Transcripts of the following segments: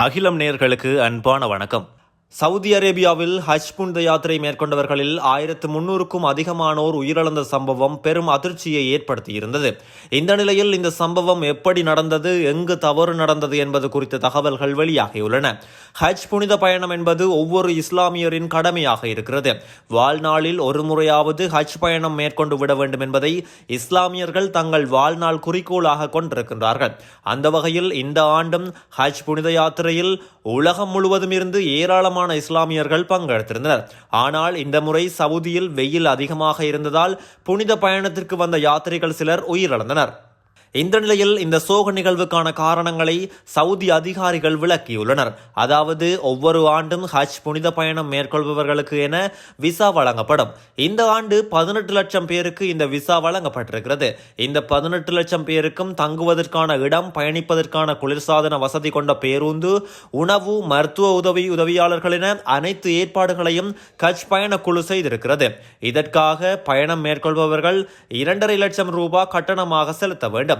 அகிலம் நேர்களுக்கு அன்பான வணக்கம். சவுதி அரேபியாவில் ஹஜ் புனித யாத்திரை மேற்கொண்டவர்களில் ஆயிரத்து முன்னூறுக்கும் அதிகமானோர் உயிரிழந்த சம்பவம் பெரும் அதிர்ச்சியை ஏற்படுத்தியிருந்தது. இந்த நிலையில் இந்த சம்பவம் எப்படி நடந்தது எங்கு தவறு நடந்தது என்பது குறித்த தகவல்கள் வெளியாகியுள்ளன. ஹஜ் புனித பயணம் என்பது ஒவ்வொரு இஸ்லாமியரின் கடமையாக இருக்கிறது. வாழ்நாளில் ஒரு முறையாவது ஹஜ் பயணம் மேற்கொண்டு விட வேண்டும் என்பதை இஸ்லாமியர்கள் தங்கள் வாழ்நாள் குறிக்கோளாக கொண்டிருக்கின்றார்கள். அந்த வகையில் இந்த ஆண்டும் ஹஜ் புனித யாத்திரையில் உலகம் முழுவதும் இருந்து ஏராளமான இஸ்லாமியர்கள் பங்கெடுத்திருந்தனர். ஆனால் இந்த முறை சவுதியில் வெயில் அதிகமாக இருந்ததால் புனித பயணத்திற்கு வந்த யாத்திரிகள் சிலர் உயிரிழந்தனர். இந்த நிலையில் இந்த சோக நிகழ்வுக்கான காரணங்களை சவுதி அதிகாரிகள் விளக்கியுள்ளனர். அதாவது ஒவ்வொரு ஆண்டும் ஹஜ் புனித பயணம் மேற்கொள்பவர்களுக்கு என விசா வழங்கப்படும். இந்த ஆண்டு பதினெட்டு லட்சம் பேருக்கு இந்த விசா வழங்கப்பட்டிருக்கிறது. இந்த பதினெட்டு லட்சம் பேருக்கும் தங்குவதற்கான இடம் பயணிப்பதற்கான குளிர்சாதன வசதி கொண்ட பேருந்து உணவு மருத்துவ உதவி உதவியாளர்கள் என அனைத்து ஏற்பாடுகளையும் கட்ச் பயணக்குழு குழு செய்திருக்கிறது. இதற்காக பயணம் மேற்கொள்பவர்கள் இரண்டரை லட்சம் ரூபாய் கட்டணமாக செலுத்த வேண்டும்.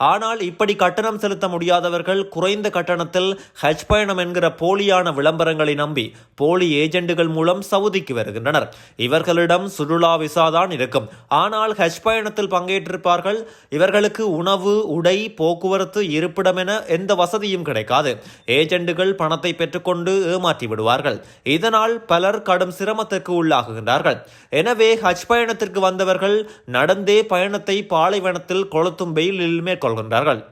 ஆனால் இப்படி கட்டணம் செலுத்த முடியாதவர்கள் குறைந்த கட்டணத்தில் ஹஜ் பயணம் என்கிற போலியான விளம்பரங்களை நம்பி போலி ஏஜெண்டுகள் மூலம் சவுதிக்கு வருகின்றனர். இவர்களிடம் சுற்றுலா விசா தான் இருக்கும். ஆனால் ஹஜ் பயணத்தில் பங்கேற்றிருப்பார்கள். இவர்களுக்கு உணவு உடை போக்குவரத்து இருப்பிடம் என எந்த வசதியும் கிடைக்காது. ஏஜெண்டுகள் பணத்தை பெற்றுக்கொண்டு ஏமாற்றி விடுவார்கள். இதனால் பலர் கடும் சிரமத்திற்கு உள்ளாகுகின்றார்கள். எனவே ஹஜ் பயணத்திற்கு வந்தவர்கள் நடந்தே பயணத்தை பாலைவனத்தில் கொளுத்தும் வெயிலில் கொள்கின்றார்கள்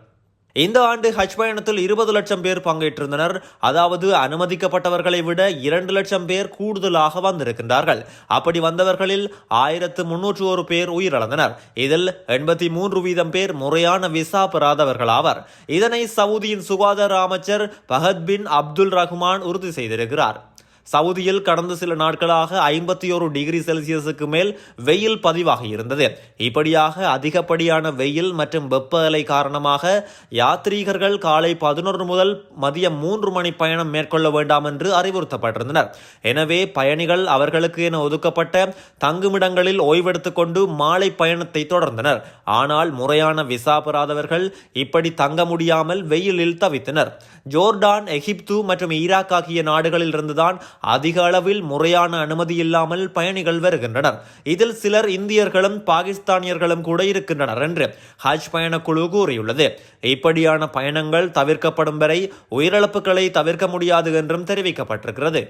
இந்த ஆண்டு ஹஜ் பயணத்தில் இருபது லட்சம் பேர் பங்கேற்றிருந்தனர். அதாவது அனுமதிக்கப்பட்டவர்களை விட இரண்டு லட்சம் பேர் கூடுதலாக வந்திருக்கின்றார்கள். அப்படி வந்தவர்களில் ஆயிரத்து முன்னூற்று ஒரு பேர் உயிரிழந்தனர். இதில் எண்பத்தி மூன்று வீதம் பேர் முறையான விசா பெறாதவர்களாவர் இதனை சவுதியின் சுகாதார அமைச்சர் பஹத் பின் அப்துல் ரஹ்மான் உறுதி செய்திருக்கிறார். சவுதியில் கடந்த சில நாட்களாக ஐம்பத்தி ஒரு டிகிரி செல்சியஸுக்கு மேல் வெயில் பதிவாகி இருந்தது. இப்படியாக அதிகப்படியான வெயில் மற்றும் வெப்ப அலை காரணமாக யாத்ரீகர்கள் காலை பதினொன்று முதல் மதியம் மூன்று மணி பயணம் மேற்கொள்ள வேண்டாம் என்று அறிவுறுத்தப்பட்டிருந்தனர். எனவே பயணிகள் அவர்களுக்கு என ஒதுக்கப்பட்ட தங்குமிடங்களில் ஓய்வெடுத்துக் கொண்டு மாலை பயணத்தை தொடர்ந்தனர். ஆனால் முறையான விசா பெறாதவர்கள் இப்படி தங்க முடியாமல் வெயிலில் தவித்தனர். ஜோர்டான் எகிப்து மற்றும் ஈராக் ஆகிய நாடுகளில் இருந்துதான் அதிக அளவில் முறையான அனுமதி இல்லாமல் பயணிகள் வருகின்றனர். இதில் சிலர் இந்தியர்களும் பாகிஸ்தானியர்களும் கூட இருக்கின்றனர் என்று ஹஜ் பயணக்குழு கூறியுள்ளது. இப்படியான பயணங்கள் தவிர்க்கப்படும் வரை உயிரிழப்புகளை தவிர்க்க முடியாது என்றும் தெரிவிக்கப்பட்டிருக்கிறது.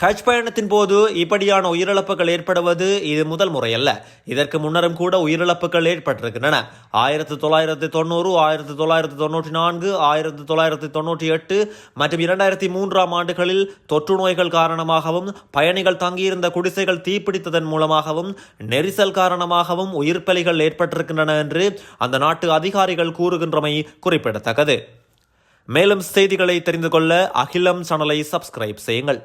ஹஜ் பயணத்தின் போது இப்படியான உயிரிழப்புகள் ஏற்படுவது இது முதல் முறையல்ல. இதற்கு முன்னரும் கூட உயிரிழப்புகள் ஏற்பட்டிருக்கின்றன. ஆயிரத்தி தொள்ளாயிரத்தி தொண்ணூறு ஆயிரத்தி தொள்ளாயிரத்தி தொண்ணூற்றி நான்கு ஆயிரத்தி தொள்ளாயிரத்தி தொண்ணூற்றி எட்டு மற்றும் இரண்டாயிரத்தி மூன்றாம் ஆண்டுகளில் தொற்று நோய்கள் காரணமாகவும் பயணிகள் தங்கியிருந்த குடிசைகள் தீப்பிடித்ததன் மூலமாகவும் நெரிசல் காரணமாகவும் உயிர் பலிகள் ஏற்பட்டிருக்கின்றன என்று அந்த நாட்டு அதிகாரிகள் கூறுகின்றமை குறிப்பிடத்தக்கது. மேலும் செய்திகளை தெரிந்து கொள்ள அகிலம் சேனலை சப்ஸ்கிரைப் செய்யுங்கள்.